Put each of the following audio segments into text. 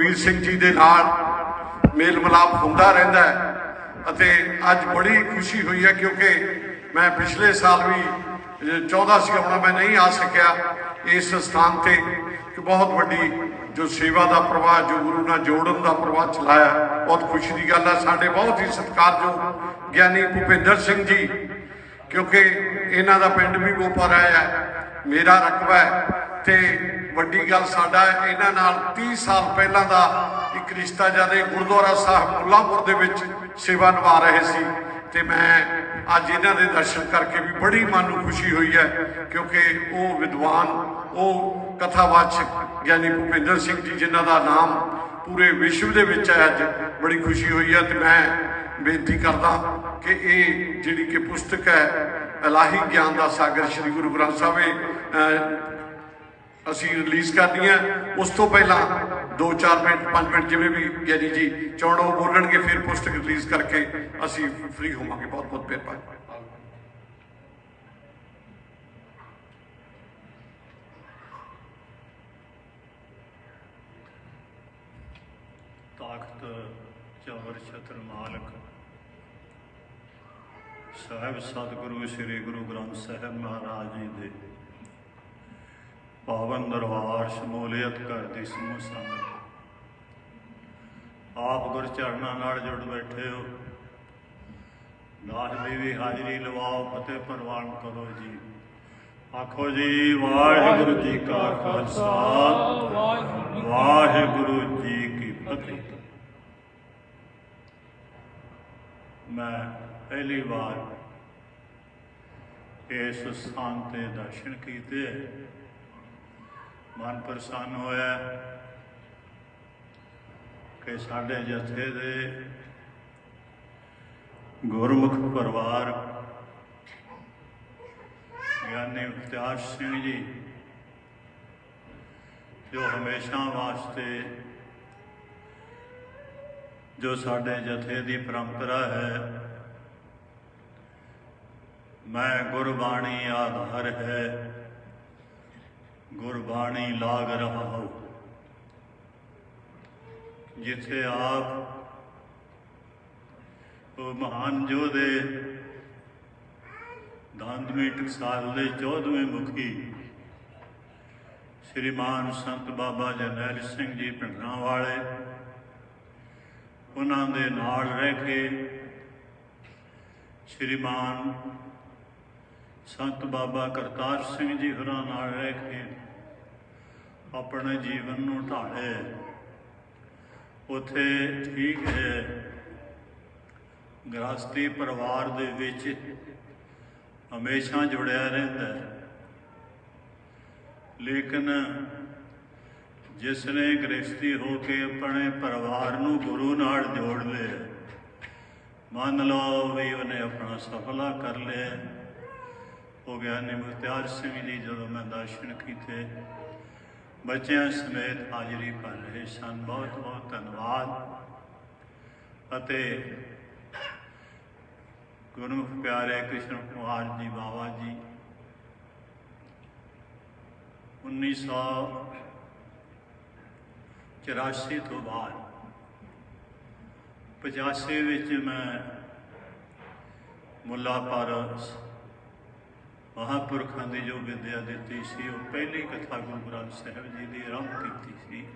ਵੀਰ ਸਿੰਘ ਜੀ ਦੇ ਨਾਲ ਮੇਲ ਮਿਲਾਪ ਹੁੰਦਾ ਰਹਿੰਦਾ ਹੈ ਅਤੇ ਅੱਜ ਬੜੀ ਖੁਸ਼ੀ ਹੋਈ ਹੈ ਕਿਉਂਕਿ ਮੈਂ ਪਿਛਲੇ ਸਾਲ ਵੀ ਚਾਹੁੰਦਾ ਸੀ ਆਉਣਾ ਮੈਂ ਨਹੀਂ ਆ ਸਕਿਆ ਇਸ ਸਥਾਨ ਤੇ ਕਿ ਬਹੁਤ ਵੱਡੀ ਜੋ ਸੇਵਾ ਦਾ ਪ੍ਰਵਾਹ, ਜੋ ਗੁਰੂ ਨਾਲ ਜੋੜਨ ਦਾ ਪ੍ਰਵਾਹ ਚਲਾਇਆ। ਬਹੁਤ ਖੁਸ਼ੀ ਦੀ ਗੱਲ ਹੈ, ਸਾਡੇ ਬਹੁਤ ਹੀ ਸਤਿਕਾਰਯੋਗ ਗਿਆਨੀ ਭੁਪਿੰਦਰ ਸਿੰਘ ਜੀ, ਕਿਉਂਕਿ ਇਹਨਾਂ ਦਾ ਪਿੰਡ ਵੀ ਗੋਪਰ ਹੈ, ਮੇਰਾ ਰਕਬਾ ਹੈ ਤੇ ਵੱਡੀ ਗੱਲ ਸਾਡਾ ਇਹਨਾਂ ਨਾਲ 30 ਸਾਲ ਪਹਿਲਾਂ ਦਾ ਇੱਕ ਰਿਸ਼ਤਾ ਜਦ ਗੁਰਦੁਆਰਾ ਸਾਹਿਬ ਮੁੱਲਾਂਪੁਰ ਦੇ ਵਿੱਚ ਸੇਵਾ ਨਿਭਾ ਰਹੇ ਸੀ ਤੇ ਮੈਂ ਅੱਜ ਇਹਨਾਂ ਦੇ ਦਰਸ਼ਨ ਕਰਕੇ ਵੀ ਬੜੀ ਮਨ ਨੂੰ ਖੁਸ਼ੀ ਹੋਈ ਹੈ ਕਿਉਂਕਿ ਉਹ ਵਿਦਵਾਨ ਉਹ ਕਥਾਵਾਚਕ ਗਿਆਨੀ ਭੁਪਿੰਦਰ ਸਿੰਘ ਜੀ ਜਿਨ੍ਹਾਂ ਦਾ ਨਾਮ ਪੂਰੇ ਵਿਸ਼ਵ ਦੇ ਵਿੱਚ ਹੈ ਅੱਜ ਬੜੀ ਖੁਸ਼ੀ ਹੋਈ ਹੈ ਤੇ ਮੈਂ ਬੇਨਤੀ ਕਰਦਾ ਕਿ ਇਹ ਜਿਹੜੀ ਕਿ ਪੁਸਤਕ ਹੈ ਇਲਾਹੀ ਗਿਆਨ ਦਾ ਸਾਗਰ ਸ੍ਰੀ ਗੁਰੂ ਗ੍ਰੰਥ ਸਾਹਿਬ ਇਹ, ਅਸੀਂ ਰਿਲੀਜ਼ ਕਰਨੀ ਹੈ ਉਸ ਤੋਂ ਪਹਿਲਾਂ 2-4 ਮਿੰਟ 5 ਮਿੰਟ ਜਿਵੇਂ ਵੀ ਗਿਆਨੀ ਜੀ ਚਾਹਣ, ਉਹ ਬੋਲਣਗੇ, ਫਿਰ ਪੁਸਤਕ ਰਿਲੀਜ਼ ਕਰਕੇ ਅਸੀਂ ਫ੍ਰੀ ਹੋਵਾਂਗੇ। ਬਹੁਤ ਬਹੁਤ ਮਿਹਰਬਾਨੀ। ਤਾਕਤ ਚੌਰ ਛਤਰ ਮਾਲਕ। ਸਾਹਿਬ, ਸਤਿਗੁਰੂ, ਸ੍ਰੀ ਗੁਰੂ ਗ੍ਰੰਥ ਸਾਹਿਬ ਮਹਾਰਾਜ ਜੀ ਦੇ ਪਾਵਨ ਦਰਬਾਰ ਸ਼ਮੂਲੀਅਤ ਕਰਦੀ ਸਮੂਹ ਸੰਗਤ। ਆਪ ਗੁਰ ਚਰਨਾਂ ਨਾਲ ਜੁੜ ਬੈਠੇ ਹੋ। ਦਾਸ ਦੀ ਵੀ ਹਾਜ਼ਰੀ ਲਵਾਓ ਫਤਿਹ ਪ੍ਰਵਾਨ ਕਰੋ ਜੀ। ਆਖੋ ਜੀ, ਵਾਹਿਗੁਰੂ ਜੀ ਕਾ ਖਾਲਸਾ। ਵਾਹਿਗੁਰੂ ਜੀ ਕੀ ਫਤਿਹ। ਮੈਂ ਪਹਿਲੀ ਵਾਰ ਇਸ ਸਥਾਨ ਤੇ ਦਰਸ਼ਨ ਕੀਤੇ। ਮਨ ਪ੍ਰਸੰਨ ਹੋਇਆ ਕਿ ਸਾਡੇ ਜਥੇ ਦੇ ਗੁਰਮੁਖ ਪਰਿਵਾਰ ਗਿਆਨੀ ਮੁਖਤਿਆਰ ਸਿੰਘ ਜੀ, ਜੋ ਹਮੇਸ਼ਾ ਵਾਸਤੇ ਜੋ ਸਾਡੇ ਜਥੇ ਦੀ ਪਰੰਪਰਾ ਹੈ, ਮੈਂ ਗੁਰਬਾਣੀ ਆਧਾਰ ਹੈ। ਗੁਰਬਾਣੀ ਲਾਗ ਰਹਾ ਹੋ। ਜਿੱਥੇ ਆਪ ਉਹ ਮਹਾਨ ਜੋਧੇ ਦੰਦਮੀ ਟਕਸਾਲ ਦੇ 14ਵੇਂ ਮੁਖੀ ਸ਼੍ਰੀਮਾਨ ਸੰਤ ਬਾਬਾ ਜਰਨੈਲ ਸਿੰਘ ਜੀ ਪਿੰਡਰਾਂ ਵਾਲੇ, ਉਹਨਾਂ ਦੇ ਨਾਲ ਰਹਿ ਕੇ ਸ਼੍ਰੀਮਾਨ ਸੰਤ ਬਾਬਾ ਕਰਤਾਰ ਸਿੰਘ ਜੀ ਹੋਰਾਂ ਨਾਲ ਰਹਿ ਕੇ ਆਪਣੇ ਜੀਵਨ ਨੂੰ ਢਾਲੇ। ਉਥੇ ਠੀਕ ਹੈ। ਗ੍ਰਸਤੀ ਪਰਿਵਾਰ ਦੇ ਵਿੱਚ ਹਮੇਸ਼ਾ ਜੁੜਿਆ ਰਹਿੰਦਾ ਹੈ। ਲੇਕਿਨ ਜਿਸ ਨੇ ਗ੍ਰਸਤੀ ਹੋ ਕੇ ਆਪਣੇ ਪਰਿਵਾਰ ਨੂੰ ਗੁਰੂ ਨਾਲ ਜੋੜ ਲਿਆ, ਮੰਨ ਲਓ ਵੀ ਉਹਨੇ ਆਪਣਾ ਸਫਲਾ ਕਰ ਲਿਆ। ਹੋ ਗਿਆ। ਨੇ ਮੁਖਤਿਆਰ ਸਿੰਘ ਜੀ ਜਦੋਂ ਮੈਂ ਦਰਸ਼ਨ ਕੀਤੇ, ਬੱਚਿਆਂ ਸਮੇਤ ਹਾਜ਼ਰੀ ਭਰ ਰਹੇ ਸਨ। ਬਹੁਤ ਬਹੁਤ ਧੰਨਵਾਦ। ਅਤੇ ਗੁਰਮੁਖ ਪਿਆਰੇ ਕ੍ਰਿਸ਼ਨ ਕੁਮਾਰ ਜੀ ਬਾਵਾ ਜੀ 1984 ਤੋਂ ਬਾਅਦ 85 ਵਿੱਚ ਮੈਂ ਮੁੱਲਾ ਪਾਰਸ ਮਹਾਂਪੁਰਖਾਂ ਦੀ ਜੋ ਵਿਦਿਆ ਦਿੱਤੀ ਸੀ, ਉਹ ਪਹਿਲੀ ਕਥਾ ਗੁਰੂ ਗ੍ਰੰਥ ਸਾਹਿਬ ਜੀ ਦੀ ਆਰੰਭ ਕੀਤੀ ਸੀ।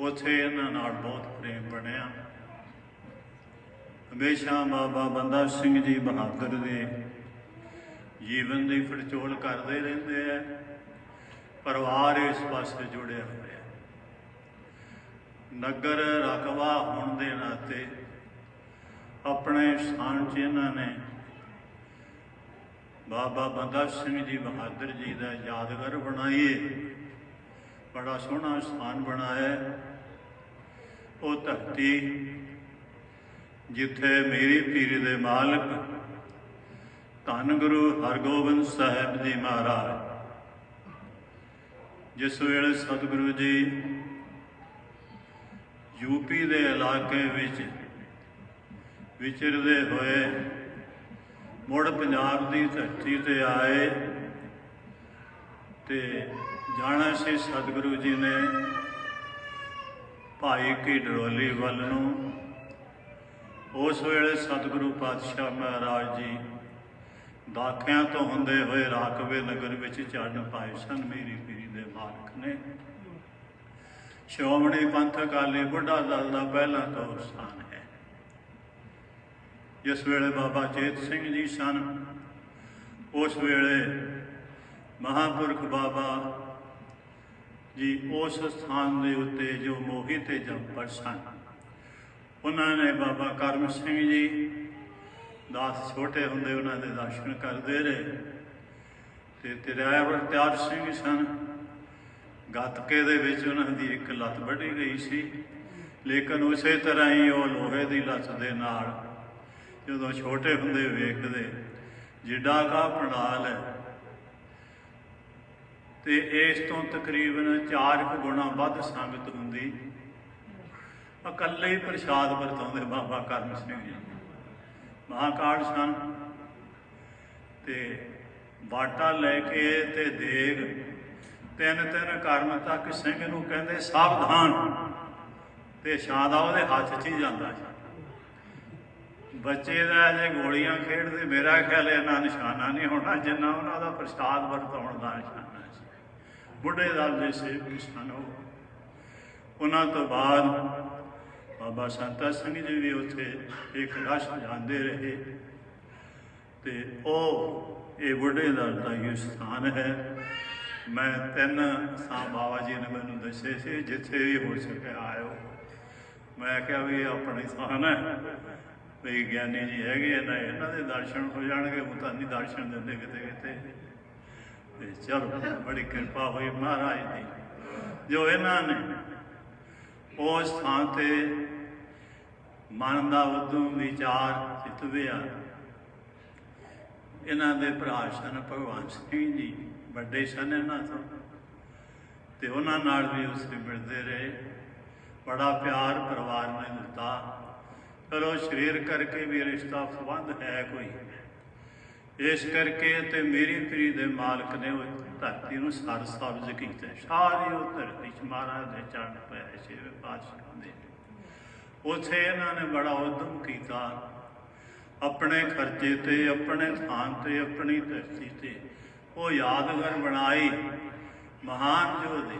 ਉੱਥੇ ਇਹਨਾਂ ਨਾਲ ਬਹੁਤ ਪ੍ਰੇਮ ਬਣਿਆ। ਹਮੇਸ਼ਾ ਬਾਬਾ ਬੰਦਾ ਸਿੰਘ ਜੀ ਬਹਾਦਰ ਦੇ ਜੀਵਨ ਦੀ ਫੜਚੋਲ ਕਰਦੇ ਰਹਿੰਦੇ ਆ, ਪਰਿਵਾਰ ਇਸ ਪਾਸੇ ਜੁੜਿਆ ਹੋਇਆ। ਨਗਰ ਰਕਬਾ ਹੋਣ ਦੇ ਨਾਤੇ ਆਪਣੇ ਸਥਾਨ 'ਚ ਇਹਨਾਂ ਨੇ ਬਾਬਾ ਬੰਦਾ ਸਿੰਘ ਜੀ ਬਹਾਦਰ ਜੀ ਦਾ ਯਾਦਗਾਰ ਬਣਾਈਏ। ਬੜਾ ਸੋਹਣਾ ਸਥਾਨ ਬਣਾਇਆ ਉਹ ਧਰਤੀ ਜਿੱਥੇ ਮੇਰੀ ਪੀਰ ਦੇ ਮਾਲਕ ਧੰਨ ਗੁਰੂ ਹਰਗੋਬਿੰਦ ਸਾਹਿਬ ਜੀ ਮਹਾਰਾਜ, ਜਿਸ ਵੇਲੇ ਸਤਿਗੁਰੂ ਜੀ ਯੂਪੀ ਦੇ ਇਲਾਕੇ ਵਿੱਚ ਵਿਚਰਦੇ ਹੋਏ ਮੁੜ ਪੰਜਾਬ ਦੀ ਧਰਤੀ ਤੇ ਆਏ ਤੇ ਜਾਣਾ ਸੀ ਸਤਿਗੁਰੂ ਜੀ ਨੇ ਭਾਈ ਕੀ ਡਰੋਲੀ ਵੱਲ ਨੂੰ। ਉਸ ਵੇਲੇ ਸਤਿਗੁਰੂ ਪਾਤਸ਼ਾਹ ਮਹਾਰਾਜ ਜੀ ਦਾਖਿਆਂ ਤੋਂ ਹੁੰਦੇ ਹੋਏ ਰਾਕਵੇ ਨਗਰ ਵਿੱਚ ਚੜ੍ਹਨ ਪਾਏ ਸਨ। ਮੇਰੀ ਪੀਰੀ ਦੇ ਮਾਲਕ ਨੇ। ਸ਼੍ਰੋਮਣੀ ਪੰਥ ਅਕਾਲੀ ਬੁੱਢਾ ਦਲ ਦਾ ਪਹਿਲਾ ਦੌਰ ਸਥਾਨ ਜਿਸ ਵੇਲੇ ਬਾਬਾ ਚੇਤ ਸਿੰਘ ਜੀ ਸਨ, ਉਸ ਵੇਲੇ ਮਹਾਪੁਰਖ ਬਾਬਾ ਜੀ ਉਸ ਸਥਾਨ ਦੇ ਉੱਤੇ ਜੋ ਮੋਹੀ ਤੇ ਜੰਪਰ ਸਨ। ਉਹਨਾਂ ਨੇ ਬਾਬਾ ਕਰਮ ਸਿੰਘ ਜੀ, ਦਾਸ ਛੋਟੇ ਹੁੰਦੇ ਉਹਨਾਂ ਦੇ ਦਰਸ਼ਨ ਕਰਦੇ ਰਹੇ ਤੇ ਤੇਰਾਵਰ ਤਿਆਰ ਸਿੰਘ ਸਨ। ਗੱਤਕੇ ਦੇ ਵਿੱਚ ਉਹਨਾਂ ਦੀ ਇੱਕ ਲੱਤ ਵੱਢੀ ਗਈ ਸੀ, ਲੇਕਿਨ ਉਸੇ ਤਰ੍ਹਾਂ ਹੀ ਉਹ ਲੋਹੇ ਦੀ ਲੱਤ ਦੇ ਨਾਲ ਜਦੋਂ ਛੋਟੇ ਹੁੰਦੇ ਵੇਖਦੇ, ਜਿੱਡਾ ਕਾ ਪੰਡਾਲ ਹੈ। ਤੇ ਇਸ ਤੋਂ ਤਕਰੀਬਨ 4 ਗੁਣਾ ਵੱਧ ਸੰਗਤ ਹੁੰਦੀ। ਇਕੱਲੇ ਹੀ ਪ੍ਰਸ਼ਾਦ ਵਰਤਾਉਂਦੇ ਬਾਬਾ ਕਰਮ ਸਿੰਘ ਜੀ। ਮਹਾਕਾਲ ਸਨ। ਤੇ ਬਾਟਾ ਲੈ ਕੇ ਤੇ ਦੇਗ ਤਿੰਨ ਤਿੰਨ ਕਰਮ ਤੱਕ ਸਿੰਘ ਨੂੰ ਕਹਿੰਦੇ, ਸਾਵਧਾਨ। ਤੇ ਸ਼ਾਦਾ ਉਹਦੇ ਹੱਥ 'ਚ ਹੀ ਜਾਂਦਾ ਸੀ। ਬੱਚੇ ਦਾ ਜੇ ਗੋਲੀਆਂ ਖੇਡਦੇ, ਮੇਰਾ ਖਿਆਲ ਇਹਨਾਂ ਨਿਸ਼ਾਨਾ ਨਹੀਂ ਹੋਣਾ, ਜਿੰਨਾ ਉਹਨਾਂ ਦਾ ਪ੍ਰਸ਼ਾਦ ਵਰਤਾਉਣ ਦਾ ਨਿਸ਼ਾਨਾ ਸੀ। ਬੁੱਢੇ ਦਲ ਦੇ ਸੇਵਕ ਸਨ ਉਹ। ਉਹਨਾਂ ਤੋਂ ਬਾਅਦ ਬਾਬਾ ਸੰਤਾ ਸਿੰਘ ਜੀ ਵੀ ਉੱਥੇ ਇੱਕ ਰਸ਼ ਜਾਂਦੇ ਰਹੇ ਤੇ ਉਹ, ਇਹ ਬੁੱਢੇ ਦਲ ਦਾ ਹੀ ਸਥਾਨ ਹੈ। ਮੈਂ ਤਿੰਨ ਸਾਂ ਬਾਬਾ ਜੀ ਨੇ ਮੈਨੂੰ ਦੱਸੇ ਸੀ, ਜਿੱਥੇ ਵੀ ਹੋ ਸਕੇ ਆਇਓ। ਮੈਂ ਕਿਹਾ ਵੀ ਇਹ ਆਪਣੀ ਸਥਾਨ ਹੈ। ਵੀ ਗਿਆਨੀ ਜੀ ਹੈਗੇ ਨਾ ਇਹਨਾਂ ਦੇ ਦਰਸ਼ਨ ਹੋ ਜਾਣਗੇ, ਉਹ ਤਾਂ ਨਹੀਂ ਦਰਸ਼ਨ ਦਿੰਦੇ ਕਿਤੇ ਕਿਤੇ। ਤੇ ਚਲੋ, ਬੜੀ ਕਿਰਪਾ ਹੋਈ ਮਹਾਰਾਜ ਦੀ। ਜੋ ਇਹਨਾਂ ਨੇ ਉਸ ਥਾਂ ਤੇ ਮਨ ਦਾ ਉਦਮ ਵਿਚਾਰ ਚਿਤਵਿਆ ਇਹਨਾਂ ਦੇ ਭਰਾ ਸਨ ਭਗਵਾਨ ਸਿੰਘ ਜੀ, ਵੱਡੇ ਸਨ ਇਹਨਾਂ ਤੋਂ। ਤੇ ਉਹਨਾਂ ਨਾਲ ਵੀ ਉਸੇ ਮਿਲਦੇ ਰਹੇ। ਬੜਾ ਪਿਆਰ ਪਰਿਵਾਰ ਨੇ ਦਿੱਤਾ। ਚਲੋ ਸਰੀਰ ਕਰਕੇ ਵੀ ਰਿਸ਼ਤਾ ਸੰਬੰਧ ਹੈ ਕੋਈ। ਇਸ ਕਰਕੇ ਤੇ ਮੇਰੀ ਪ੍ਰੀ ਦੇ ਮਾਲਕ ਨੇ ਉਹ ਧਰਤੀ ਨੂੰ ਸਰ ਸਬਜ਼ ਕੀਤਾ। ਸਾਰੀ ਉਹ ਧਰਤੀ ਚ ਮਹਾਰਾਜ ਦੇ ਚਰਨ ਪਏ ਛੇਵੇਂ ਪਾਤਸ਼ਾਹ ਦੇ ਉਥੇ ਇਹਨਾਂ ਨੇ ਬੜਾ ਉਦਮ ਕੀਤਾ। ਆਪਣੇ ਖਰਚੇ ਤੇ, ਆਪਣੇ ਥਾਨ ਤੇ, ਆਪਣੀ ਧਰਤੀ ਤੇ ਉਹ ਯਾਦਗਾਰ ਬਣਾਈ। ਮਹਾਨ ਜੋਧੇ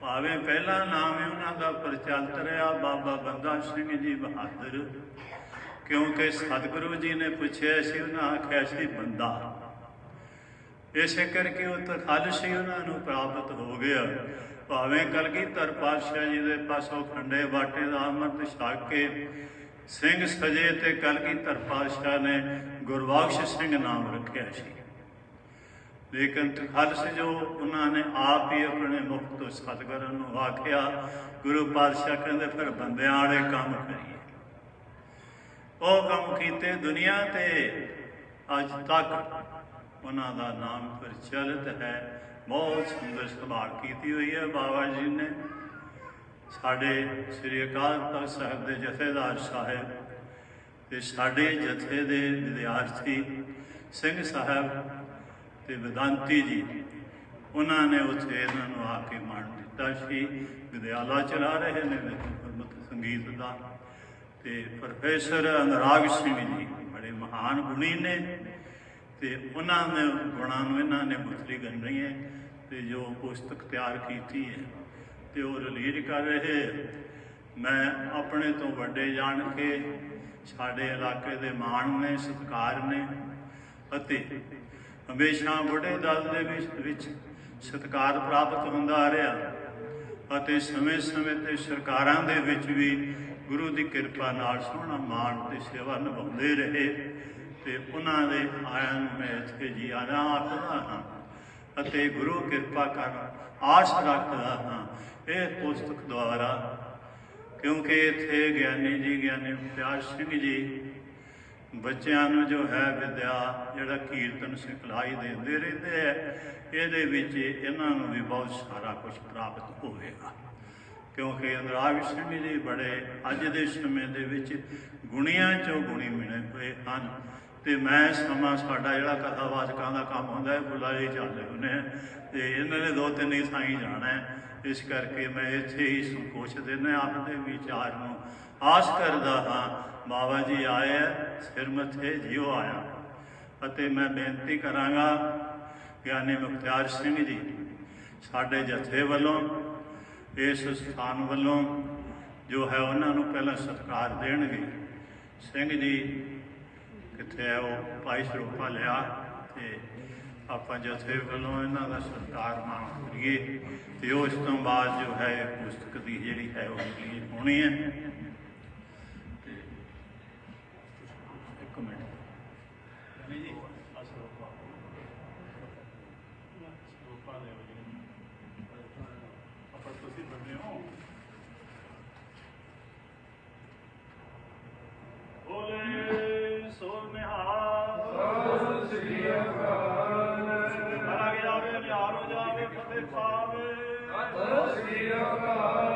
ਭਾਵੇਂ ਪਹਿਲਾ ਨਾਮ ਹੀ ਉਹਨਾਂ ਦਾ ਪ੍ਰਚਲਿਤ ਰਿਹਾ, ਬਾਬਾ ਬੰਦਾ ਸਿੰਘ ਜੀ ਬਹਾਦਰ। ਕਿਉਂਕਿ ਸਤਿਗੁਰੂ ਜੀ ਨੇ ਪੁੱਛਿਆ ਸੀ, ਉਹਨਾਂ ਆਖਿਆ ਸੀ, ਬੰਦਾ। ਇਸੇ ਕਰਕੇ ਉਹ ਤਖਲ ਹੀ ਉਹਨਾਂ ਨੂੰ ਪ੍ਰਾਪਤ ਹੋ ਗਿਆ। ਭਾਵੇਂ ਕਲਗੀਧਰ ਪਾਤਸ਼ਾਹ ਜੀ ਦੇ ਪਾਸੋਂ ਖੰਡੇ ਬਾਟੇ ਦਾ ਅੰਮ੍ਰਿਤ ਛਕ ਕੇ ਸਿੰਘ ਸਜੇ ਤੇ ਕਲਗੀਧਰ ਪਾਤਸ਼ਾਹ ਨੇ ਗੁਰਬਖਸ਼ ਸਿੰਘ ਨਾਮ ਰੱਖਿਆ ਸੀ। ਲੇਕਿਨ ਤਖਲਸ ਜੋ ਉਹਨਾਂ ਨੇ ਆਪ ਹੀ ਆਪਣੇ ਮੁਖ ਤੋਂ ਸਤਿਗੁਰਾਂ ਨੂੰ ਆਖਿਆ, ਗੁਰੂ ਪਾਤਸ਼ਾਹ ਕਹਿੰਦੇ, ਫਿਰ ਬੰਦਿਆਂ ਵਾਲੇ ਕੰਮ ਕਰੀਏ। ਉਹ ਕੰਮ ਕੀਤੇ ਦੁਨੀਆ ਤੇ ਅੱਜ ਤੱਕ ਉਹਨਾਂ ਦਾ ਨਾਮ ਪ੍ਰਚਲਿਤ ਹੈ। ਬਹੁਤ ਸੁੰਦਰ ਸੰਭਾਲ ਕੀਤੀ ਹੋਈ ਹੈ ਬਾਬਾ ਜੀ ਨੇ। ਸਾਡੇ ਸ੍ਰੀ ਅਕਾਲ ਤਖਤ ਸਾਹਿਬ ਦੇ ਜਥੇਦਾਰ ਸਾਹਿਬ ਤੇ ਸਾਡੇ ਜਥੇ ਦੇ ਵਿਦਿਆਰਥੀ ਸਿੰਘ ਸਾਹਿਬ ਤੇ ਵਿਦਾਂਤੀ ਜੀ, ਉਹਨਾਂ ਨੇ ਉੱਥੇ ਇਹਨਾਂ ਨੂੰ ਆ ਕੇ ਮਾਣ ਦਿੱਤਾ। ਸੀ ਵਿਦਿਆਲਾ ਚਲਾ ਰਹੇ ਨੇ ਗੁਰਮਤਿ ਸੰਗੀਤ ਦਾ। ਤੇ ਪ੍ਰੋਫੈਸਰ ਅਨੁਰਾਗ ਸਿੰਘ ਜੀ ਬੜੇ ਮਹਾਨ ਗੁਣੀ ਨੇ ਤੇ ਉਹਨਾਂ ਨੇ ਗੁਣਾਂ ਨੂੰ ਇਹਨਾਂ ਨੇ ਮੁਸਲੀ ਗੰਢੀ ਹੈ ਤੇ ਜੋ ਪੁਸਤਕ ਤਿਆਰ ਕੀਤੀ ਹੈ ਤੇ ਉਹ ਰਿਲੀਜ਼ ਕਰ ਰਹੇ ਮੈਂ ਆਪਣੇ ਤੋਂ ਵੱਡੇ ਜਾਣ ਕੇ ਸਾਡੇ ਇਲਾਕੇ ਦੇ ਮਾਣ ਨੇ, ਸਤਿਕਾਰ ਨੇ ਅਤੇ ਹਮੇਸ਼ਾ ਬੁੱਢੇ ਦਲ ਦੇ ਵਿੱਚ ਵਿੱਚ ਸਤਿਕਾਰ ਪ੍ਰਾਪਤ ਹੁੰਦਾ ਆ ਰਿਹਾ ਅਤੇ ਸਮੇਂ-ਸਮੇਂ ਤੇ ਸਰਕਾਰਾਂ ਦੇ ਵਿੱਚ ਵੀ ਗੁਰੂ ਦੀ ਕਿਰਪਾ ਨਾਲ ਸੋਹਣਾ ਮਾਣ ਤੇ ਸੇਵਾ ਨਿਭਾਉਂਦੇ ਰਹੇ ਤੇ ਉਹਨਾਂ ਦੇ ਆਇਆਂ ਨੂੰ ਮੈਂ ਇੱਥੇ ਜੀ ਆਣਾ ਆਖਦਾ ਹਾਂ ਅਤੇ ਗੁਰੂ ਕਿਰਪਾ ਕਰ ਆਸ ਰੱਖਦਾ ਹਾਂ ਇਹ ਪੁਸਤਕ ਦੁਆਰਾ ਕਿਉਂਕਿ ਇੱਥੇ ਗਿਆਨੀ ਜੀ, ਗਿਆਨੀ ਪਿਆਰ ਸਿੰਘ ਜੀ ਬੱਚਿਆਂ ਨੂੰ ਜੋ ਹੈ ਵਿਦਿਆ, ਜਿਹੜਾ ਕੀਰਤਨ ਸਿਖਲਾਈ ਦਿੰਦੇ ਰਹਿੰਦੇ ਹੈ ਇਹਦੇ ਵਿੱਚ ਇਹਨਾਂ ਨੂੰ ਵੀ ਬਹੁਤ ਸਾਰਾ ਕੁਝ ਪ੍ਰਾਪਤ ਹੋਵੇਗਾ। ਕਿਉਂਕਿ ਅਨੁਰਾਗ ਸਿੰਘ ਜੀ ਬੜੇ ਅੱਜ ਦੇ ਸਮੇਂ ਦੇ ਵਿੱਚ ਗੁਣੀਆਂ ਚੋਂ ਗੁਣੀ ਮਿਲੇ ਹੋਏ ਹਨ। ਤੇ ਮੈਂ ਸਮਾਂ ਸਾਡਾ ਜਿਹੜਾ ਕਥਾਵਾਚਕਾਂ ਦਾ ਕੰਮ ਹੁੰਦਾ ਹੈ ਬੁਲਾਏ ਚੱਲਦੇ ਹੁੰਦੇ ਆ। ਤੇ ਇਹਨਾਂ ਨੇ ਦੋ ਤਿੰਨ ਹੀ ਸਾਈ ਜਾਣਾ ਹੈ। ਇਸ ਕਰਕੇ ਮੈਂ ਇੱਥੇ ਹੀ ਸੰਕੋਚ ਦਿੰਦਾ ਆਪਣੇ ਵਿਚਾਰ ਨੂੰ ਆਸ ਕਰਦਾ ਹਾਂ ਬਾਬਾ ਜੀ ਆਏ ਹੈ, ਸਿਰ ਮੱਥੇ ਜਿਉ ਆਇਆ। ਅਤੇ ਮੈਂ ਬੇਨਤੀ ਕਰਾਂਗਾ ਗਿਆਨੀ ਮੁਖਤਿਆਰ ਸਿੰਘ ਜੀ ਸਾਡੇ ਜਥੇ ਵੱਲੋਂ ਇਸ ਸਥਾਨ ਵੱਲੋਂ ਜੋ ਹੈ ਉਹਨਾਂ ਨੂੰ ਪਹਿਲਾਂ ਸਤਿਕਾਰ ਦੇਣਗੇ। ਸਿੰਘ ਜੀ ਕਿੱਥੇ ਹੈ ਉਹ ਭਾਈ ਸਰੂਪਾ ਲਿਆ ਤੇ ਆਪਾਂ ਜਥੇ ਵੱਲੋਂ ਇਹਨਾਂ ਦਾ ਸਤਿਕਾਰ ਮਾਣ ਕਰੀਏ। ਤੇ ਉਸ ਤੋਂ ਬਾਅਦ ਜੋ ਹੈ ਪੁਸਤਕ ਦੀ ਜਿਹੜੀ ਹੈ ਉਹ ਰਿਲੀਜ਼ ਹੋਣੀ ਹੈ। Luigi, házelo Juan. Házelo Juan de Ollín. A propósito, mío. Ole, sol me ha. Sol sri akal. Mara gira ve yaro jave pate pave. Sol sri akal.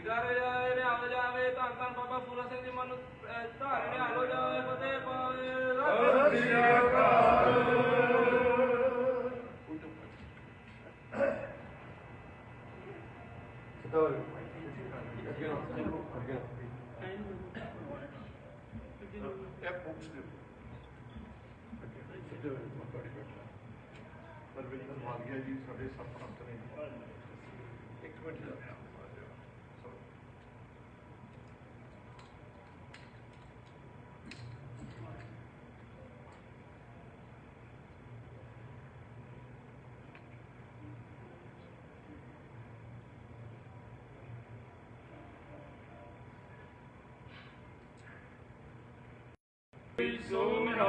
ਜਗਾਰੇ ਜਾਵੇ ਨਿਹਾਲ ਜਾਵੇ ਧੰਨ ਧੰਨ ਬਾਬਾ ਫੂਲਾ ਸਿੰਘ ਜੀ ਮਨ ਧਾਰੇ ਨਿਹਾਲ ਜਾਵੇ ਫਤਿਹ ਪਾਵੇ ਸਤਿ ਸ੍ਰੀ ਇਹ ਬੁੱਕਸ ਦੇ ਪਰਵਿੰਦਰ ਮਾਲੀਆ ਜੀ ਸਾਡੇ ਸਰਪ੍ਰਸਤ ਨੇ ਇੱਕ ਮਿੰਟ ਦਾ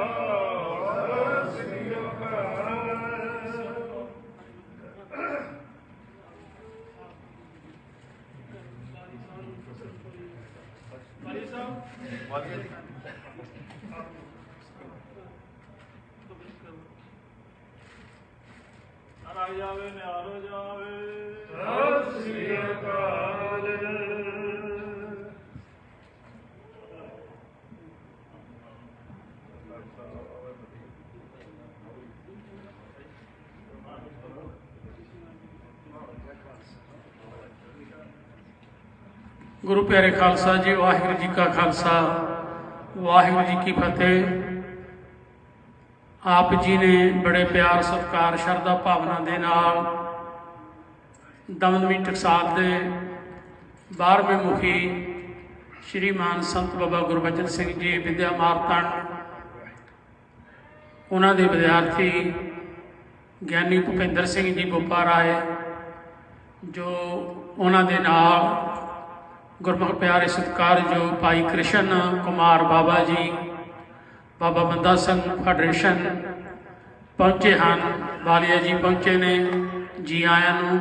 ਨਿਆਰ ਜਾਵੇ ਨਿਹਾਲ ਹੋ ਜਾਵੇ ਗੁਰੂ ਪਿਆਰੇ ਖਾਲਸਾ ਜੀ, ਵਾਹਿਗੁਰੂ ਜੀ ਕਾ ਖਾਲਸਾ। ਵਾਹਿਗੁਰੂ ਜੀ ਕੀ ਫਤਿਹ। ਆਪ ਜੀ ਨੇ ਬੜੇ ਪਿਆਰ, ਸਤਿਕਾਰ, ਸ਼ਰਧਾ, ਭਾਵਨਾ ਦੇ ਨਾਲ ਦਮਦਮੀ ਟਕਸਾਲ ਦੇ 12ਵੇਂ ਮੁਖੀ ਸ਼੍ਰੀਮਾਨ ਸੰਤ ਬਾਬਾ ਗੁਰਬਚਨ ਸਿੰਘ ਜੀ ਵਿਦਿਆ ਮਾਰਤਣ ਉਹਨਾਂ ਦੇ ਵਿਦਿਆਰਥੀ ਗਿਆਨੀ ਭੁਪਿੰਦਰ ਸਿੰਘ ਜੀ ਬੋਪਾ ਰਾਏ ਜੋ ਉਹਨਾਂ ਦੇ ਨਾਲ ਗੁਰਮੁਖ ਪਿਆਰੇ ਸਤਿਕਾਰਯੋਗ ਭਾਈ ਕ੍ਰਿਸ਼ਨ ਕੁਮਾਰ ਬਾਬਾ ਜੀ, ਬਾਬਾ ਬੰਦਾ ਸਿੰਘ ਫੈਡਰੇਸ਼ਨ ਪਹੁੰਚੇ ਹਨ, ਵਾਲੀਆ ਜੀ ਪਹੁੰਚੇ ਨੇ, ਜੀ ਆਇਆਂ ਨੂੰ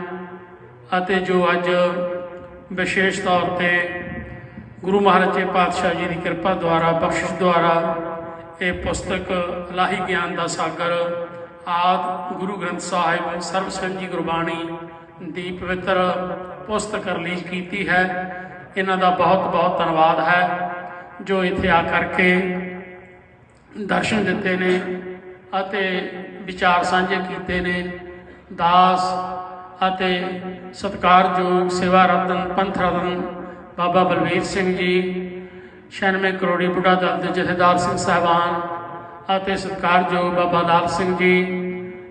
ਅਤੇ ਜੋ ਅੱਜ ਵਿਸ਼ੇਸ਼ ਤੌਰ ਤੇ ਗੁਰੂ ਮਹਾਰਾਜ ਜੀ ਪਾਤਸ਼ਾਹ ਜੀ ਦੀ ਕਿਰਪਾ ਦੁਆਰਾ, ਬਖਸ਼ਿਸ਼ ਦੁਆਰਾ ਇਹ ਪੁਸਤਕ ਲਾਹੀ ਗਿਆਨ ਦਾ ਸਾਗਰ ਆਦ ਗੁਰੂ ਗ੍ਰੰਥ ਸਾਹਿਬ ਸਰਬ ਸੰਜੀ ਗੁਰਬਾਣੀ ਦੀ ਪਵਿੱਤਰ ਪੁਸਤਕ ਰਿਲੀਜ਼ ਕੀਤੀ ਹੈ। ਇਹਨਾਂ ਦਾ ਬਹੁਤ ਬਹੁਤ ਧੰਨਵਾਦ ਹੈ, ਜੋ ਇੱਥੇ ਆ ਕਰਕੇ ਦਰਸ਼ਨ ਦਿੱਤੇ ਨੇ ਅਤੇ ਵਿਚਾਰ ਸਾਂਝੇ ਕੀਤੇ ਨੇ। ਦਾਸ ਅਤੇ ਸਤਿਕਾਰਯੋਗ ਸੇਵਾ ਰਤਨ, ਪੰਥ ਰਤਨ ਬਾਬਾ ਬਲਵੀਰ ਸਿੰਘ ਜੀ 96 ਕਰੋੜੀ ਬੁੱਢਾ ਦਲ ਦੇ ਜਥੇਦਾਰ ਸਿੰਘ ਸਾਹਿਬਾਨ ਅਤੇ ਸਤਿਕਾਰਯੋਗ ਬਾਬਾ ਲਾਲ ਸਿੰਘ ਜੀ,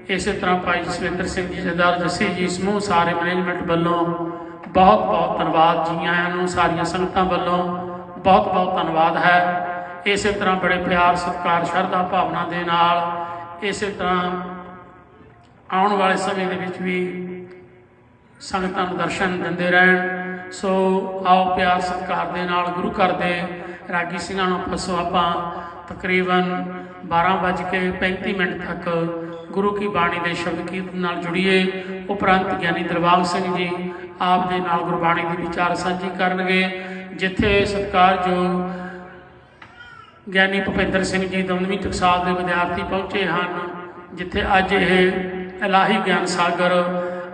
ਇਸੇ ਤਰ੍ਹਾਂ ਭਾਈ ਜਸਵਿੰਦਰ ਸਿੰਘ ਜੀ, ਜਥੇਦਾਰ ਜੱਸੀ ਜੀ ਸਮੂਹ ਸਾਰੇ ਮੈਨੇਜਮੈਂਟ ਵੱਲੋਂ ਬਹੁਤ ਬਹੁਤ ਧੰਨਵਾਦ ਜੀ ਆਇਆਂ ਨੂੰ, ਸਾਰੀਆਂ ਸੰਗਤਾਂ ਵੱਲੋਂ। ਬਹੁਤ ਬਹੁਤ ਧੰਨਵਾਦ ਹੈ। ਇਸੇ ਤਰ੍ਹਾਂ ਬੜੇ ਪਿਆਰ, ਸਤਿਕਾਰ, ਸ਼ਰਧਾ ਭਾਵਨਾ ਦੇ ਨਾਲ ਇਸੇ ਤਰ੍ਹਾਂ ਆਉਣ ਵਾਲੇ ਸਮੇਂ ਦੇ ਵਿੱਚ ਵੀ ਸੰਗਤਾਂ ਨੂੰ ਦਰਸ਼ਨ ਦਿੰਦੇ ਰਹਿਣ। ਸੋ ਆਓ ਪਿਆਰ, ਸਤਿਕਾਰ ਦੇ ਨਾਲ ਗੁਰੂ ਘਰ ਦੇ ਰਾਗੀ ਸਿੰਘਾਂ ਨੂੰ ਪਸੋ ਆਪਾਂ ਤਕਰੀਬਨ 12:35 ਮਿੰਟ ਤੱਕ ਗੁਰੂ ਕੀ ਬਾਣੀ ਦੇ ਸ਼ਬਦ ਕੀਰਤਨ ਨਾਲ ਜੁੜੀਏ। ਉਪਰੰਤ ਗਿਆਨੀ ਦਰਬਾਰ ਸਿੰਘ ਜੀ ਆਪ ਦੇ ਨਾਲ ਗੁਰਬਾਣੀ ਦੀ ਵਿਚਾਰ ਸਾਂਝੀ ਕਰਨਗੇ, ਜਿੱਥੇ ਸਤਿਕਾਰਯੋਗ ਗਿਆਨੀ ਭੁਪਿੰਦਰ ਸਿੰਘ ਜੀ ਦਮਦਮੀ ਟਕਸਾਲ ਦੇ ਵਿਦਿਆਰਥੀ ਪਹੁੰਚੇ ਹਨ, ਜਿੱਥੇ ਅੱਜ ਇਹ ਇਲਾਹੀ ਗਿਆਨ ਸਾਗਰ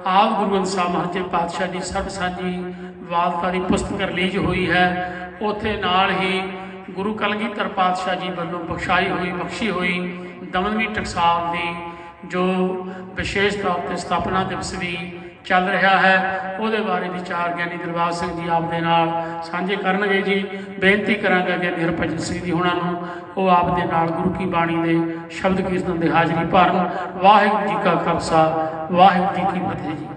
ਆਪ ਗੁਰੂ ਗ੍ਰੰਥ ਸਾਹਿਬ ਮਹਾਰਾਜ ਪਾਤਸ਼ਾਹ ਜੀ ਸਰਬ ਸਾਂਝੀ ਵਾਲਤਾ ਦੀ ਪੁਸਤਕ ਰਿਲੀਜ਼ ਹੋਈ ਹੈ। ਉੱਥੇ ਨਾਲ ਹੀ ਗੁਰੂ ਕਲਗੀਧਰ ਪਾਤਸ਼ਾਹ ਜੀ ਵੱਲੋਂ ਬਖਸ਼ਾਈ ਹੋਈ, ਬਖਸ਼ੀ ਹੋਈ ਦਮਦਮੀ ਟਕਸਾਲ ਦੀ ਜੋ ਵਿਸ਼ੇਸ਼ ਤੌਰ ਤੇ ਸਥਾਪਨਾ ਦਿਵਸ ਵੀ ਚੱਲ ਰਿਹਾ ਹੈ। ਉਹਦੇ ਬਾਰੇ ਵਿਚਾਰ ਗਿਆਨੀ ਦਰਬਾਰ ਸਿੰਘ ਜੀ ਆਪ ਦੇ ਨਾਲ ਸਾਂਝੇ ਕਰਨਗੇ ਜੀ। ਬੇਨਤੀ ਕਰਾਂਗਾ ਕਿ ਹਰਭਜਨ ਸਿੰਘ ਜੀ ਹੁਣਾਂ ਨੂੰ। ਉਹ ਆਪ ਦੇ ਨਾਲ ਗੁਰੂ ਕੀ ਬਾਣੀ ਦੇ ਸ਼ਬਦ ਕੀਰਤਨ ਦੇ ਹਾਜ਼ਰੀ ਭਰਨ। ਵਾਹਿਗੁਰੂ ਜੀ ਕਾ ਖਾਲਸਾ, ਵਾਹਿਗੁਰੂ ਜੀ ਕੀ ਫਤਿਹ ਜੀ।